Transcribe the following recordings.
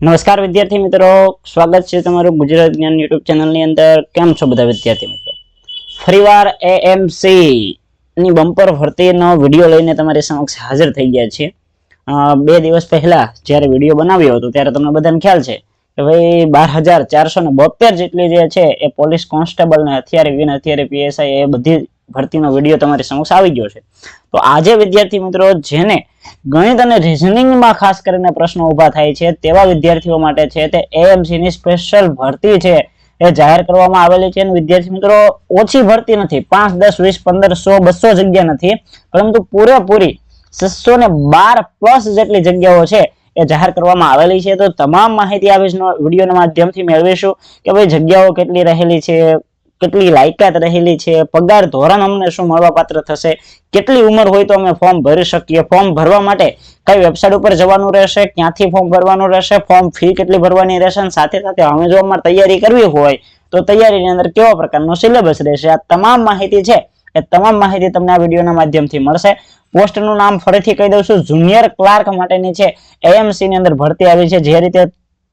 નમસ્કાર વિદ્યાર્થી મિત્રો, સ્વાગત છે તમારું ગુજરાત જ્ઞાન યુટ્યુબ ચેનલની અંદર. કેમ છો બધા વિદ્યાર્થી મિત્રો? ફરીવાર એએમસી ની બમ્પર ભરતીનો વીડિયો લઈને તમારી સમક્ષ હાજર થઈ ગયા છે બે દિવસ પહેલા જ્યારે વીડિયો બનાવ્યો હતો, ત્યારે તમને બધાને ખ્યાલ છે કે ભાઈ બાર હજાર ચારસો ને બોતેર જેટલી જે છે એ પોલીસ કોન્સ્ટેબલ ને હથિયાર વિન હથિયાર પીએસઆઈ એ બધી ભરતીનો વીડિયો તમારી સમક્ષ આવી ગયો છે. તો આજે વિદ્યાર્થી મિત્રો જેને ગણિત અને રિઝનિંગમાં ખાસ કરીને પ્રશ્નો ઊભા થાય છે, તેવા વિદ્યાર્થીઓ માટે છે તે એએમસી ની સ્પેશિયલ ભરતી છે એ જાહેર કરવામાં આવેલી છે. વિદ્યાર્થી મિત્રો, ઓછી ભરતી નથી, પાંચ, દસ, વીસ, પંદર, સો, બસો જગ્યા નથી, પરંતુ પૂરેપૂરી છસો ને બાર પ્લસ જેટલી જગ્યાઓ છે એ જાહેર કરવામાં આવેલી છે. તો તમામ માહિતી આ વિડીયોના માધ્યમથી મેળવીશું કે ભાઈ જગ્યાઓ કેટલી રહેલી છે કેટલી લાયકાત રહેલી છે, પગાર ધોરણ અમને શું મળવા પાત્ર થશે, કેટલી ઉંમર હોય તો અમે ફોર્મ ભરી શકીએ? ફોર્મ ભરવા માટે કઈ વેબસાઇટ ઉપર જવાનું રહેશે, ક્યાંથી ફોર્મ ભરવાનું રહેશે ફોર્મ ફી કેટલી ભરવાની રહેશે અને સાથે સાથે અમે જો અમારે તૈયારી કરવી હોય, તો તૈયારીની અંદર કેવા પ્રકારનો સિલેબસ રહેશે? આ તમામ માહિતી છે, એ તમામ માહિતી તમને આ વિડીયોના માધ્યમથી મળશે. પોસ્ટનું નામ ફરીથી કહી દઉં છું, જુનિયર ક્લાર્ક માટેની છે એએમસી ની અંદર ભરતી આવી છે, જે રીતે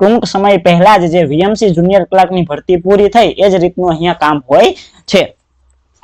ટૂંક સમય પહેલા જ જે વીએમસી જુનિયર ક્લાર્કની ભરતી પૂરી થઈ, એ જ રીતનું અહીંયા કામ હોય છે.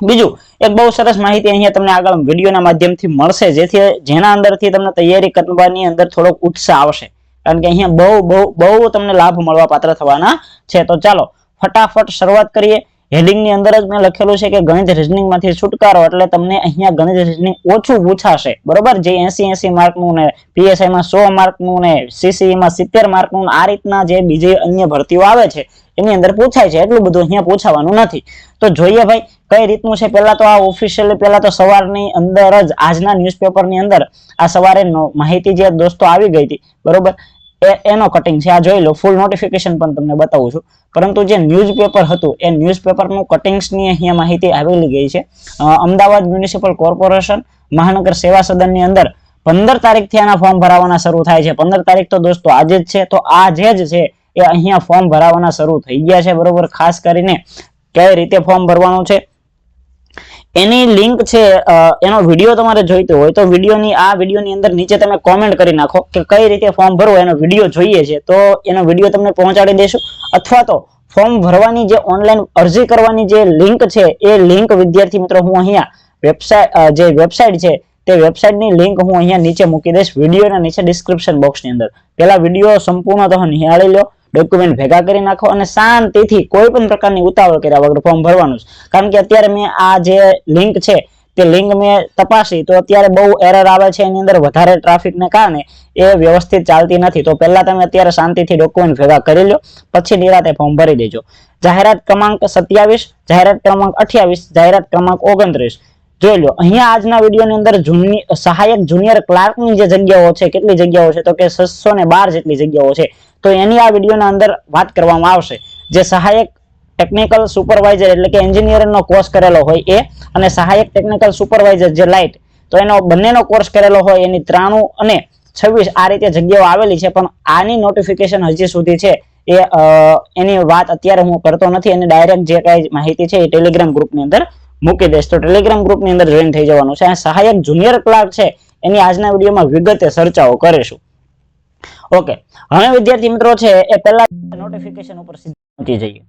બીજું, એક બહુ સરસ માહિતી અહીંયા તમને આગળ વિડીયોના માધ્યમથી મળશે, જેથી જેના અંદરથી તમને તૈયારી કરવાની અંદર થોડોક ઉત્સાહ આવશે. કારણ કે અહીંયા બહુ બહુ બહુ તમને લાભ મળવા પાત્ર થવાના છે. તો ચાલો, ફટાફટ શરૂઆત કરીએ. હેડિંગની અંદર જ મેં લખેલું છે કે ગણિત રીઝનિંગમાંથી છુટકારો એટલે તમને અહીંયા ગણિત રીઝનિંગ ઓછું પૂછાશે. બરોબર? જે એસી એસી માર્કનું ને પીએસઆઈ માં સો માર્કનું ને સીસીઈમાં સિત્તેર માર્કનું આ રીતના જે બીજી અન્ય ભરતીઓ આવે છે, એની અંદર પૂછાય છે. એટલું બધું અહીંયા પૂછાવાનું નથી. તો જોઈએ ભાઈ, કઈ રીતનું છે? પહેલા તો આ ઓફિશિયલી પહેલા તો સવારની અંદર જ આજના ન્યૂઝપેપરની અંદર આ સવારે માહિતી જે દોસ્તો આવી ગઈ હતી. બરોબર? એનો કટિંગ છે. આ જોઈ લો ફૂલ નોટિફિકેશન પણ તમને બતાવું છું. પરંતુ જે ન્યૂઝપેપર હતું, એ ન્યૂઝપેપરનું કટિંગ્સની અહીંયા માહિતી આવેલી ગઈ છે. અમદાવાદ મ્યુનિસિપલ કોર્પોરેશન મહાનગર સેવા સદનની અંદર પંદર તારીખથી આના ફોર્મ ભરાવાના શરૂ થાય છે. પંદર તારીખ તો દોસ્તો આજે જ છે. તો આજે જ છે, એ અહીંયા ફોર્મ ભરાવાના શરૂ થઈ ગયા છે બરોબર. ખાસ કરીને કઈ રીતે ફોર્મ ભરવાનું છે? એની લિંક છે એનો વીડિયો તમારે જોઈતો હોય તો વિડીયોની, આ વિડીયોની અંદર નીચે તમે કોમેન્ટ કરી નાખો કે કઈ રીતે ફોર્મ ભરવું એનો વીડિયો જોઈએ છે. તો એનો વીડિયો તમને પહોંચાડી દેશું. અથવા તો ફોર્મ ભરવાની જે ઓનલાઈન અરજી કરવાની જે લિંક છે, એ લિંક વિદ્યાર્થી મિત્રો હું અહીંયા વેબસાઇટ જે વેબસાઇટ છે, તે વેબસાઇટની લિંક હું અહીંયા નીચે મૂકી દઈશ. વિડીયોના નીચે ડિસ્ક્રિપ્શન બોક્સની અંદર. પેલા વીડિયો સંપૂર્ણતઃ નિહાળી લો. ડોક્યુમેન્ટ ભેગા કરી નાખો અને શાંતિથી કોઈ પણ પ્રકારની ઉતાવળ કર્યા વગર ફોર્મ ભરવાનું છે કારણ કે અત્યારે મેં આ જે લિંક છે, તે લિંક મેં તપાસી, તો અત્યારે બહુ એરર આવે છે, એની અંદર વધારે ટ્રાફિકને કારણે એ વ્યવસ્થિત ચાલતી નથી. તો પહેલા તમે અત્યારે શાંતિથી ડોક્યુમેન્ટ ભેગા કરી લો, પછી નિરાતે ફોર્મ ભરી દેજો. જાહેરાત ક્રમાંક સત્યાવીસ, જાહેરાત ક્રમાંક અઠ્યાવીસ, જાહેરાત ક્રમાંક ઓગણત્રીસ. જોઈ લો, અહીંયા આજના વિડીયોની અંદર સહાયક જુનિયર ક્લાર્કની જે જગ્યાઓ છે, કેટલી જગ્યાઓ છે? તો કે છસો ને બાર જેટલી જગ્યાઓ છે. તો એની આ વિડીયોના અંદર વાત કરવામાં આવશે. જે સહાયક ટેકનિકલ સુપરવાઇઝર એટલે કે એન્જિનિયરનો કોર્સ કરેલો હોય એ અને સહાયક ટેકનિકલ સુપરવાઇઝર જે લાઇટ તો એનો બંનેનો કોર્સ કરેલો હોય, એની ત્રાણું અને છવ્વીસ આ રીતે જગ્યાઓ આવેલી છે, પણ આની નોટિફિકેશન હજી સુધી છે એ એની વાત અત્યારે હું કરતો નથી અને ડાયરેક્ટ જે કઈ માહિતી છે એ ટેલિગ્રામ ગ્રુપની અંદર મૂકી દઈશ. તો ટેલિગ્રામ ગ્રુપની અંદર જોઈન થઈ જવાનું છે. સહાયક જુનિયર ક્લાર્ક છે. એની આજના વિડીયોમાં વિગતે ચર્ચાઓ કરીશું. ઓકે હવે વિદ્યાર્થી મિત્રો છે એ પહેલા નોટિફિકેશન ઉપર પહોંચી જઈએ.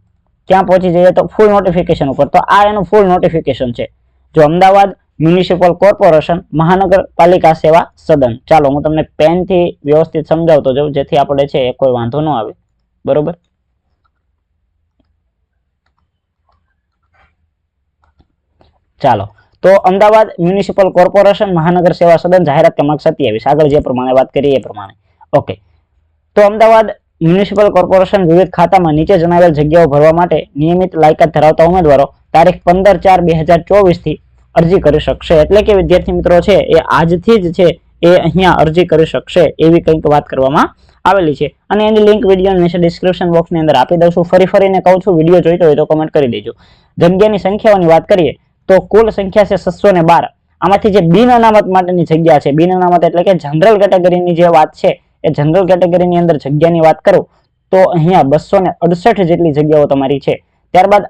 ક્યાં પહોંચી જઈએ? તો ફૂલ નોટિફિકેશન ઉપર. તો આ એનું ફૂલ નોટિફિકેશન છે. જો અમદાવાદ મ્યુનિસિપલ કોર્પોરેશન મહાનગરપાલિકા સેવા સદન. ચાલો, હું તમને પેનથી વ્યવસ્થિત સમજાવતો જાઉં, જેથી આપણે છે એ કોઈ વાંધો ન આવે. બરોબર? ચાલો. તો અમદાવાદ મ્યુનિસિપલ કોર્પોરેશન મહાનગર સેવા સદન જાહેરાત ક્રમાંક સત્યાવીસ. આગળ જે પ્રમાણે વાત કરીએ એ પ્રમાણે. ઓકે તો અમદાવાદ મ્યુનિસિપલ કોર્પોરેશન વિવિધ ખાતામાં નીચે જણાવેલ જગ્યાઓ ભરવા માટે નિયમિત લાયકાત ધરાવતા ઉમેદવારો તારીખ પંદર ચાર બે હજાર ચોવીસથી અરજી કરી શકશે. એટલે કે વિદ્યાર્થી મિત્રો છે, એ આજથી જ છે, એ અહીંયા અરજી કરી શકશે એવી કંઈક વાત કરવામાં આવેલી છે. અને એની લિંક વીડિયો નીચે ડિસ્ક્રિપ્શન બોક્સની અંદર આપી દઉં છું. ફરી ફરીને કહું છું, વીડિયો જોઈતો હોય તો કમેન્ટ કરી દેજો. જગ્યાની સંખ્યાઓની વાત કરીએ તો કુલ સંખ્યા છે છસો ને બાર. આમાંથી જે બિન અનામત માટેની જગ્યા છે, બિન અનામત એટલે કે જનરલ કેટેગરીની જે વાત છે, એ જનરલ કેટેગરીની અંદર જગ્યાની વાત કરું, તો અહીંયા બસો ને જેટલી જગ્યાઓ તમારી છે. ત્યારબાદ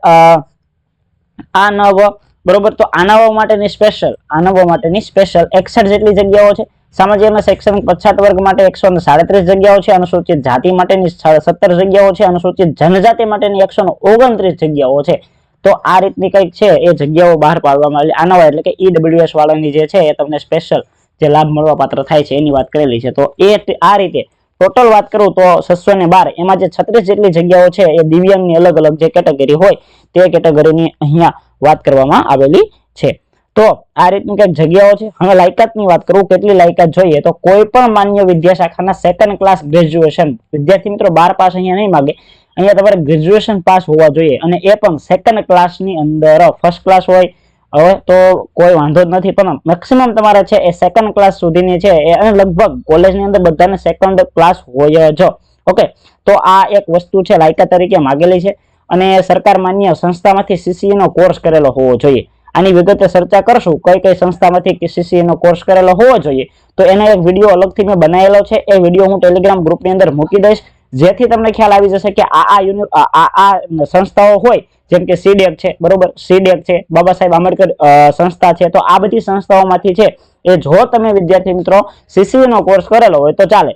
આ નવ, બરોબર, તો આનાવા માટેની સ્પેશિયલ આનાવા માટેની સ્પેશિયલ એકસઠ જેટલી જગ્યાઓ છે. સામાજિક અને શૈક્ષણિક પછાત વર્ગ માટે એકસો સાડત્રીસ જગ્યાઓ છે, અનુસૂચિત જાતિ માટેની સત્તર જગ્યાઓ છે, અનુસૂચિત જનજાતિ માટેની એકસો ઓગણત્રીસ જગ્યાઓ છે. તો આ રીતની કંઈક છે, એ જગ્યાઓ બહાર પાડવામાં આવેલી. આના એટલે કે ઈડબ્લ્યુએસ વાળાની જે છે, એ તમને સ્પેશિયલ જે લાભ મળવા પાત્ર થાય છે, એની વાત કરેલી છે. તો એ આ રીતે ટોટલ વાત કરું તો છસો ને બાર, એમાં જે છત્રીસ જેટલી જગ્યાઓ છે, એ દિવ્યાંગની અલગ અલગ જે કેટેગરી હોય, તે કેટેગરીની અહીંયા વાત કરવામાં આવેલી છે. તો આ રીતની કંઈક જગ્યાઓ છે. હવે લાયકાતની વાત કરું, કેટલી લાયકાત જોઈએ, તો કોઈ પણ માન્ય વિદ્યાશાખાના સેકન્ડ ક્લાસ ગ્રેજ્યુએશન વિદ્યાર્થી મિત્રો બાર પાસ અહીંયા નહીં માગે. અહીંયા તમારે ગ્રેજ્યુએશન પાસ હોવા જોઈએ અને એ પણ સેકન્ડ ક્લાસની અંદર ફર્સ્ટ ક્લાસ હોય, હવે તો કોઈ વાંધો જ નથી, પણ મેક્સિમમ તમારે છે એ સેકન્ડ ક્લાસ સુધીની છે એ અને લગભગ કોલેજની અંદર બધાને સેકન્ડ ક્લાસ હોય જ. ઓકે તો આ એક વસ્તુ છે લાયકા તરીકે માગેલી છે અને સરકાર માન્ય સંસ્થામાંથી સીસીઈ નો કોર્સ કરેલો હોવો જોઈએ. આની વિગતે ચર્ચા કરશું કઈ કઈ સંસ્થામાંથી સીસીઈ નો કોર્સ કરેલો હોવો જોઈએ. તો એનો એક વીડિયો અલગથી મેં બનાવેલો છે. એ વીડિયો હું ટેલિગ્રામ ગ્રુપની અંદર મૂકી દઈશ. જેથી તમને ખ્યાલ આવી જશે કે આ આ આ આ સંસ્થાઓ હોય, જેમ કે સીડેક છે, બરોબર? સીડેક છે, બાબા સાહેબ આંબેડકર સંસ્થા છે, તો આ બધી સંસ્થાઓમાંથી છે, એ જો તમે વિદ્યાર્થી મિત્રો સીસીઈ નો કોર્સ કરેલો હોય, તો ચાલે.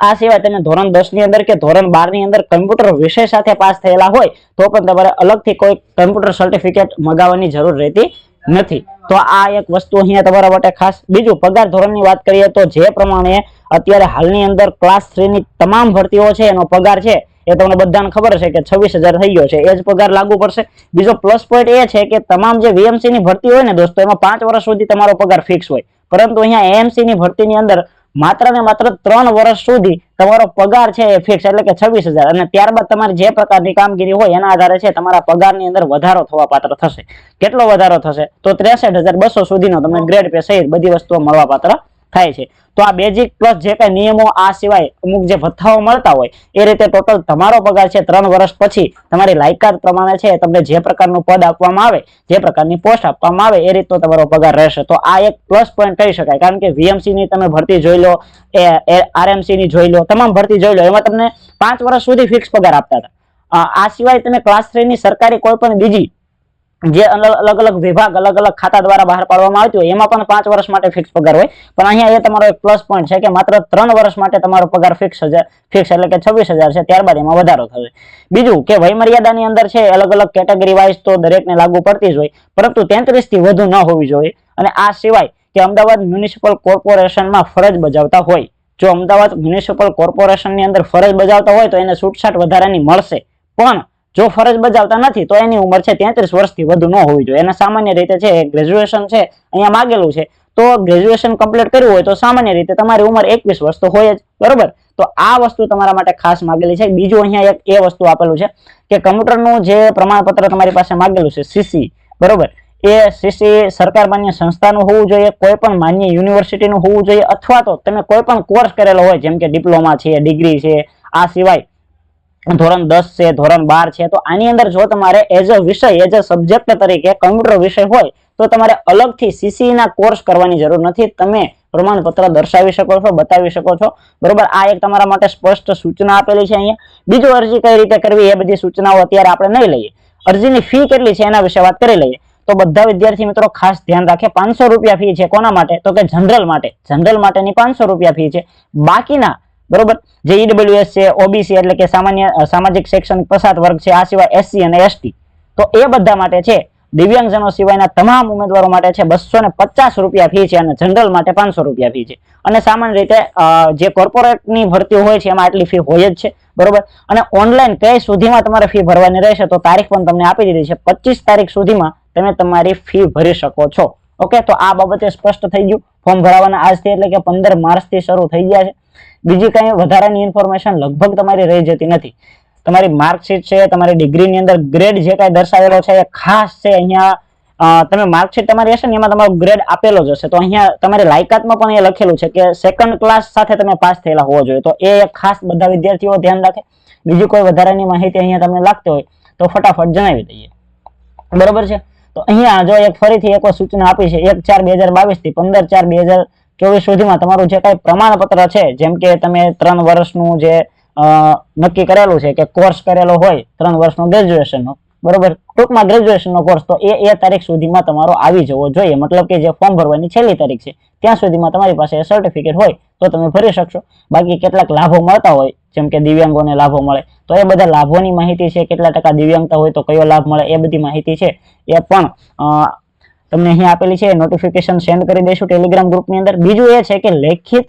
આ સિવાય તમે ધોરણ દસની અંદર કે ધોરણ બારની અંદર કમ્પ્યુટર વિષય સાથે પાસ થયેલા હોય, તો પણ તમારે અલગથી કોઈ કમ્પ્યુટર સર્ટિફિકેટ મગાવવાની જરૂર રહેતી નથી. તો આ એક વસ્તુ અહીંયા તમારા માટે ખાસ. બીજું, પગાર ધોરણની વાત કરીએ તો જે પ્રમાણે અત્યારે હાલની અંદર ક્લાસ થ્રી ની તમામ ભરતીઓ છે, એનો પગાર છે, એ તમને બધાને ખબર છે કે છવ્વીસ હજાર થઈ ગયો છે. એ જ પગાર લાગુ પડશે. બીજો પ્લસ પોઈન્ટ એ છે કે તમામ જે વીએમસી ની ભરતી હોય ને દોસ્તો, એમાં પાંચ વર્ષ સુધી તમારો પગાર ફિક્સ હોય. પરંતુ અહીંયા એએમસી ની ભરતીની અંદર માત્ર ને માત્ર ત્રણ વર્ષ સુધી તમારો પગાર છે એ ફિક્સ એટલે કે છવ્વીસ હજાર. અને ત્યારબાદ તમારી જે પ્રકારની કામગીરી હોય, એના આધારે છે તમારા પગારની અંદર વધારો થવા પાત્ર થશે. કેટલો વધારો થશે? તો ત્રેસઠ હજાર બસો સુધીનો તમને ગ્રેડ પે સહિત બધી વસ્તુઓ મળવા પાત્ર થાય છે. તો આ બેઝિક પ્લસ જે કઈ નિયમો આ સિવાય અમુક જે ભથ્થાઓ મળતા હોય, એ રીતે ટોટલ તમારો પગાર છે ત્રણ વર્ષ પછી તમારી લાયકાત પ્રમાણે છે તમને જે પ્રકારનું પદ આપવામાં આવે, જે પ્રકારની પોસ્ટ આપવામાં આવે, એ રીતનો તમારો પગાર રહેશે. તો આ એક પ્લસ પોઈન્ટ કહી શકાય. કારણ કે વીએમસી ની તમે ભરતી જોઈ લો, એ આરએમસી ની જોઈ લો, તમામ ભરતી જોઈ લો, એમાં તમને પાંચ વર્ષ સુધી ફિક્સ પગાર આપતા હતા. આ સિવાય તમે ક્લાસ થ્રી ની સરકારી કોઈ પણ બીજી જે અલગ અલગ વિભાગ, અલગ અલગ ખાતા દ્વારા બહાર પાડવામાં આવતી હોય, એમાં પણ પાંચ વર્ષ માટે ફિક્સ પગાર હોય. પણ અહીંયા એ તમારો એક પ્લસ પોઈન્ટ છે કે માત્ર ત્રણ વર્ષ માટે તમારો પગાર ફિક્સ ફિક્સ એટલે કે છવ્વીસ હજાર છે, ત્યારબાદ એમાં વધારો થશે બીજું કે વયમર્યાદાની અંદર છે અલગ અલગ કેટેગરી વાઇઝ તો દરેકને લાગુ પડતી જ હોય, પરંતુ તેત્રીસથી વધુ ન હોવી જોઈએ. અને આ સિવાય કે અમદાવાદ મ્યુનિસિપલ કોર્પોરેશનમાં ફરજ બજાવતા હોય. જો અમદાવાદ મ્યુનિસિપલ કોર્પોરેશનની અંદર ફરજ બજાવતા હોય તો એને છૂટછાટ વધારાની મળશે. પણ જો ફરજ બજાવતા નથી, તો એની ઉંમર છે તેત્રીસ વર્ષથી વધુ ન હોવી જોઈએ. એના સામાન્ય રીતે છે ગ્રેજ્યુએશન છે, અહીંયા માગેલું છે. તો ગ્રેજ્યુએશન કમ્પ્લીટ કર્યું હોય તો સામાન્ય રીતે તમારી ઉંમર એકવીસ વર્ષ તો હોય જ, બરોબર? તો આ વસ્તુ તમારા માટે ખાસ માગેલી છે. બીજું અહીંયા એક એ વસ્તુ આપેલું છે કે કમ્પ્યુટરનું જે પ્રમાણપત્ર તમારી પાસે માગેલું છે સીસી બરોબર? એ સીસી સરકાર માન્ય સંસ્થાનું હોવું જોઈએ, કોઈ પણ માન્ય યુનિવર્સિટીનું હોવું જોઈએ, અથવા તો તમે કોઈ પણ કોર્સ કરેલો હોય, જેમ કે ડિપ્લોમા છે ડિગ્રી છે, આ સિવાય ધોરણ દસ છે, ધોરણ બાર છે, તો આની અંદર જો તમારે એઝ અ વિષય એઝ અ સબ્જેક્ટ તરીકે કમ્પ્યુટર વિષય હોય, તો તમારે અલગથી સીસી ના કોર્સ કરવાની જરૂર નથી. તમે પ્રમાણપત્ર દર્શાવી શકો છો, બતાવી શકો છો. બરોબર, આ એક તમારા માટે સ્પષ્ટ સૂચના આપેલી છે અહીંયા. બીજું અરજી કઈ રીતે કરવી, એ બધી સૂચનાઓ અત્યારે આપણે નહીં લઈએ. અરજીની ફી કેટલી છે, એના વિશે વાત કરી લઈએ. તો બધા વિદ્યાર્થી મિત્રો ખાસ ધ્યાન રાખે, પાંચસો રૂપિયા ફી છે કોના માટે? તો કે જનરલ માટે. જનરલ માટેની પાંચસો રૂપિયા ફી છે. બાકીના બરોબર? જે ઈડબ્લ્યુએસ છે ઓબીસી એટલે કે સામાન્ય સામાજિક શૈક્ષણિક પછાત વર્ગ છે, આ સિવાય એસસી અને એસટી તો એ બધા માટે છે, દિવ્યાંગજનો સિવાયના તમામ ઉમેદવારો માટે છે બસો ને પચાસ રૂપિયા ફી છે અને જનરલ માટે પાંચસો રૂપિયા ફી છે. અને સામાન્ય રીતે જે કોર્પોરેટની ભરતી હોય છે, એમાં આટલી ફી હોય જ છે, બરોબર? અને ઓનલાઈન કઈ સુધીમાં તમારે ફી ભરવાની રહેશે, તો તારીખ પણ તમને આપી દીધી છે, પચીસ તારીખ સુધીમાં તમે તમારી ફી ભરી શકો છો. ઓકે? તો આ બાબતે સ્પષ્ટ થઈ ગયું. ફોર્મ ભરાવાના આજથી એટલે કે પંદર માર્ચથી શરૂ થઈ ગયા છે. બીજી કઈ વધારાની ઇન્ફોર્મેશન લગભગ તમારી રહી જતી નથી. તમારી માર્કશીટ છે, તમારી ડિગ્રીની અંદર ગ્રેડ જે કાંઈ દર્શાવેલો છે એ ખાસ છે, અહીંયા તમે માર્કશીટ તમારી હશે ને એમાં તમારો ગ્રેડ આપેલો જ હશે. તો અહીંયા તમારી લાયકાતમાં પણ એ લખેલું છે કે સેકન્ડ ક્લાસ સાથે તમે પાસ થયેલા હોવો જોઈએ. તો એ ખાસ બધા વિદ્યાર્થીઓ ધ્યાન રાખે. બીજી કોઈ વધારાની માહિતી અહીંયા તમને લાગતી હોય તો ફટાફટ જણાવી દઈએ. બરોબર છે? તો અહીંયા જો એક ફરીથી એક સૂચના આપી છે. એક ચાર બે હજાર બાવીસથી પંદર ચાર બે હજાર ચોવીસ સુધીમાં તમારું જે કાંઈ પ્રમાણપત્ર છે, જેમ કે તમે ત્રણ વર્ષનું જે નક્કી કરેલું છે કે કોર્સ કરેલો હોય, ત્રણ વર્ષનો ગ્રેજ્યુએશનનો, બરોબર? ટૂંકમાં ગ્રેજ્યુએશનનો કોર્સ, તો એ એ તારીખ સુધીમાં તમારો આવી જવો જોઈએ. મતલબ કે જે ફોર્મ ભરવાની છેલ્લી તારીખ છે, ત્યાં સુધીમાં તમારી પાસે સર્ટિફિકેટ હોય, તો તમે ભરી શકશો. બાકી કેટલાક લાભો મળતા હોય, જેમ કે દિવ્યાંગોને લાભો મળે, તો એ બધા લાભોની માહિતી છે, કેટલા ટકા દિવ્યાંગતા હોય, તો કયો લાભ મળે, એ બધી માહિતી છે. એ પણ તમને અહીં આપેલી છે નોટિફિકેશન સેન્ડ કરી દઈશું ટેલિગ્રામ ગ્રુપની અંદર. બીજું એ છે કે લેખિત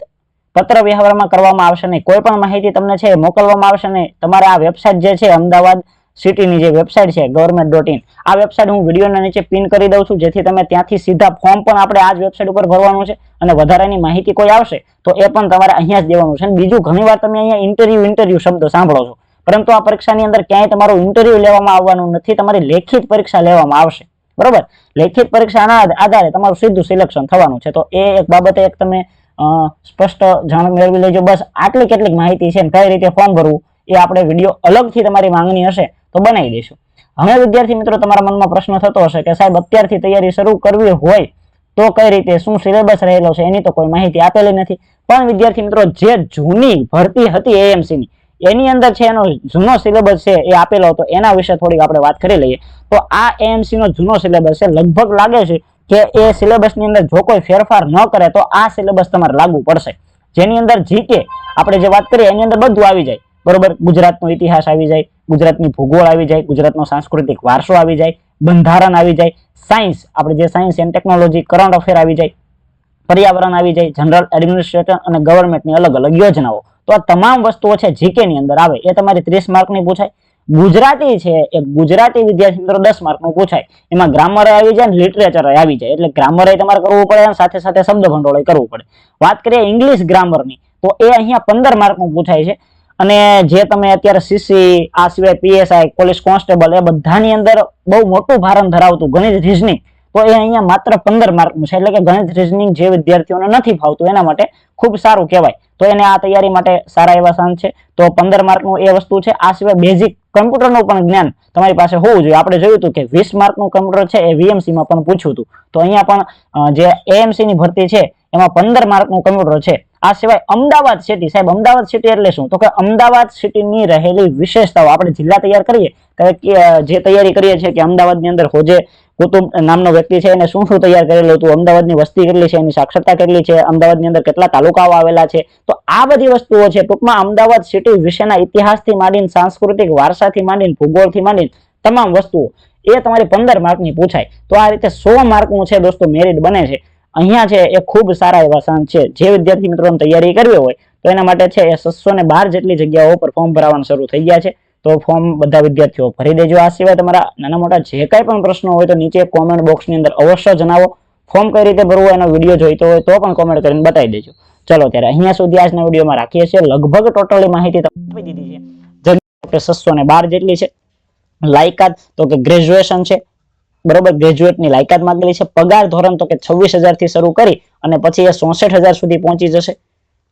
પત્ર વ્યવહારમાં કરવામાં આવશે નહીં. કોઈ પણ માહિતી તમને છે મોકલવામાં આવશે નહીં. તમારે આ વેબસાઇટ જે છે, અમદાવાદ સિટીની જે વેબસાઇટ છે ગવર્મેન્ટ ડોટ ઇન આ વેબસાઇટ હું વિડીયોના નીચે પિન કરી દઉં છું, જેથી તમે ત્યાંથી સીધા ફોર્મ પણ આપણે આ જ વેબસાઇટ ઉપર ભરવાનું છે અને વધારાની માહિતી કોઈ આવશે, તો એ પણ તમારે અહીંયા જ દેવાનું છે. અને બીજું, ઘણીવાર તમે અહીંયા ઇન્ટરવ્યુ ઇન્ટરવ્યુ શબ્દ સાંભળો છો. પરંતુ આ પરીક્ષાની અંદર ક્યાંય તમારું ઇન્ટરવ્યુ લેવામાં આવવાનું નથી, તમારી લેખિત પરીક્ષા લેવામાં આવશે. બરોબર? લેખિત પરીક્ષાના આધ- આધારે તમારું સીધું સિલેક્શન થવાનું છે. તો એ એક બાબતે એક તમે સ્પષ્ટ જાણ મેળવી લેજો. બસ આટલી કેટલીક માહિતી છે કઈ રીતે ફોર્મ ભરવું એ આપણે વીડિયો અલગથી તમારી માંગણી હશે તો બનાવી દઈશું. હવે વિદ્યાર્થી મિત્રો, તમારા મનમાં પ્રશ્ન થતો હશે કે સાહેબ, અત્યારથી તૈયારી શરૂ કરવી હોય તો કઈ રીતે, શું સિલેબસ રહેલો છે, એની તો કોઈ માહિતી આપેલી નથી. પણ વિદ્યાર્થી મિત્રો, જે જૂની ભરતી હતી એએમસી ની એની અંદર છે એનો જૂનો સિલેબસ છે એ આપેલો હતો, એના વિશે થોડીક આપણે વાત કરી લઈએ. તો આ એએમસી નો જૂનો સિલેબસ છે, લગભગ લાગે છે કે એ સિલેબસની અંદર જો કોઈ ફેરફાર ન કરે તો આ સિલેબસ તમારે લાગુ પડશે. જેની અંદર જીકે આપણે જે વાત કરીએ, એની અંદર બધું આવી જાય. બરોબર? ગુજરાતનો ઇતિહાસ આવી જાય, ગુજરાતની ભૂગોળ આવી જાય, ગુજરાતનો સાંસ્કૃતિક વારસો આવી જાય, બંધારણ આવી જાય સાયન્સ આપણે જે science and technology current affair આવી જાય, પર્યાવરણ આવી જાય જનરલ એડમિનિસ્ટ્રેશન અને ગવર્મેન્ટની અલગ અલગ યોજનાઓ. તો આ તમામ વસ્તુઓ છે જીકે ની અંદર આવે, એ તમારી ત્રીસ માર્કની પૂછાય. ગુજરાતી છે એ ગુજરાતી વિદ્યાર્થી મિત્રો દસ માર્કનું પૂછાય. એમાં ગ્રામર આવી જાય ને લિટરેચર આવી જાય. એટલે ગ્રામર તમારે કરવું પડે અને સાથે સાથે શબ્દ ભંડોળ કરવું પડે. વાત કરીએ ઇંગ્લિશ ગ્રામરની, તો એ અહીંયા પંદર માર્કનું પૂછાય છે. અને જે તમે અત્યારે સીસી આ સિવાય પીએસઆઈ પોલીસ કોન્સ્ટેબલ એ બધાની અંદર બહુ મોટું ભારણ ધરાવતું ગણિત રીઝનિંગ તો એ અહીંયા માત્ર પંદર માર્કનું છે. એટલે કે ગણિત રીઝનિંગ જે વિદ્યાર્થીઓને નથી ફાવતું, એના માટે ખૂબ સારું કહેવાય. તો એને આ તૈયારી માટે સારા એવા શાંત છે. તો પંદર માર્કનું એ વસ્તુ છે. આ સિવાય બેઝિક કમ્પ્યુટરનું પણ જ્ઞાન તમારી પાસે હોવું જોઈએ. આપણે જોયું હતું કે વીસ માર્કનું કમ્પ્યુટર છે એ વીએમસીમાં પણ પૂછ્યું હતું. તો અહીંયા પણ જે એએમસીની ભરતી છે, એમાં પંદર માર્કનું કમ્પ્યુટર છે. આ સિવાય અમદાવાદ સિટી સાહેબ, અમદાવાદ સિટી એટલે શું? તો કે અમદાવાદ સિટીની રહેલી વિશેષતાઓ આપણે જિલ્લા તૈયાર કરીએ જે તૈયારી કરીએ છીએ કે અમદાવાદની અંદર હોજે કુતુબ નામનો વ્યક્તિ છે એને શું શું તૈયાર કરેલું હતું, અમદાવાદની વસ્તી કેટલી છે, એની સાક્ષરતા કેટલી છે, અમદાવાદની અંદર કેટલા તાલુકાઓ આવેલા છે. તો આ બધી વસ્તુઓ છે, ટૂંકમાં અમદાવાદ સિટી વિશેના ઇતિહાસથી માંડીને સાંસ્કૃતિક વારસાથી માંડીને ભૂગોળથી માંડીને તમામ વસ્તુઓ, એ તમારી પંદર માર્કની પૂછાય. તો આ રીતે સો માર્કનું છે દોસ્તો મેરિટ બને છે. અહીંયા છે એ ખૂબ સારા એવા સાંજ છે. જે વિદ્યાર્થી મિત્રોને તૈયારી કરવી હોય, તો એના માટે છે એ છસો ને બાર જેટલી જગ્યાઓ પર ફોર્મ ભરાવાનું શરૂ થઈ ગયા છે. તો ફોર્મ બધા વિદ્યાર્થીઓ ભરી દેજો. આ સિવાય તમારા નાના મોટા જે કાંઈ પણ પ્રશ્નો હોય તો નીચે કોમેન્ટ બોક્સની અંદર અવશ્ય જણાવો. ફોર્મ કઈ રીતે ભરવું એનો વીડિયો જોઈતો હોય તો પણ કોમેન્ટ કરીને બતાવી દેજો. ચલો ત્યારે અહીંયા સુધી આજના વિડીયોમાં રાખીએ છીએ. લગભગ ટોટલી માહિતી આપી દીધી છે. છસો ને બાર જેટલી છે. લાયકાત તો કે ગ્રેજ્યુએશન છે. બરોબર ગ્રેજ્યુએટની લાયકાત માંગેલી છે. પગાર ધોરણ તો કે છવ્વીસથી શરૂ કરી અને પછી એ ચોસઠ સુધી પહોંચી જશે.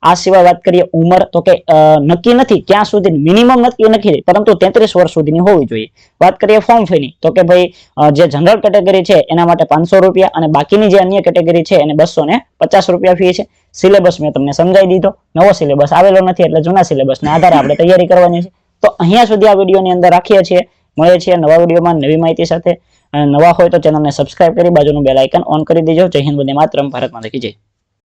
આ સિવાય વાત કરીએ ઉંમર, તો કે નક્કી નથી ક્યાં સુધી મિનિમમ નક્કી નથી, પરંતુ તેત્રીસ વર્ષ સુધીની હોવી જોઈએ. વાત કરીએ ફોર્મ ફીની તો કે ભાઈ જે જનરલ કેટેગરી છે, એના માટે પાંચસો રૂપિયા અને બાકીની જે અન્ય કેટેગરી છે, એને બસો ને પચાસ રૂપિયા ફી છે. સિલેબસ મેં તમને સમજાવી દીધો. નવો સિલેબસ આવેલો નથી, એટલે જૂના સિલેબસના આધારે આપણે તૈયારી કરવાની છે. તો અહીંયા સુધી આ વિડીયોની અંદર રાખીએ છીએ. મળીએ છીએ નવા વિડીયોમાં નવી માહિતી સાથે. અને નવા હોય તો ચેનલને સબસ્ક્રાઇબ કરી બાજુનું બેલ આઇકન ઓન કરી દેજો. જય હિન્દ, વંદે માતરમ. ભારત માતા જય.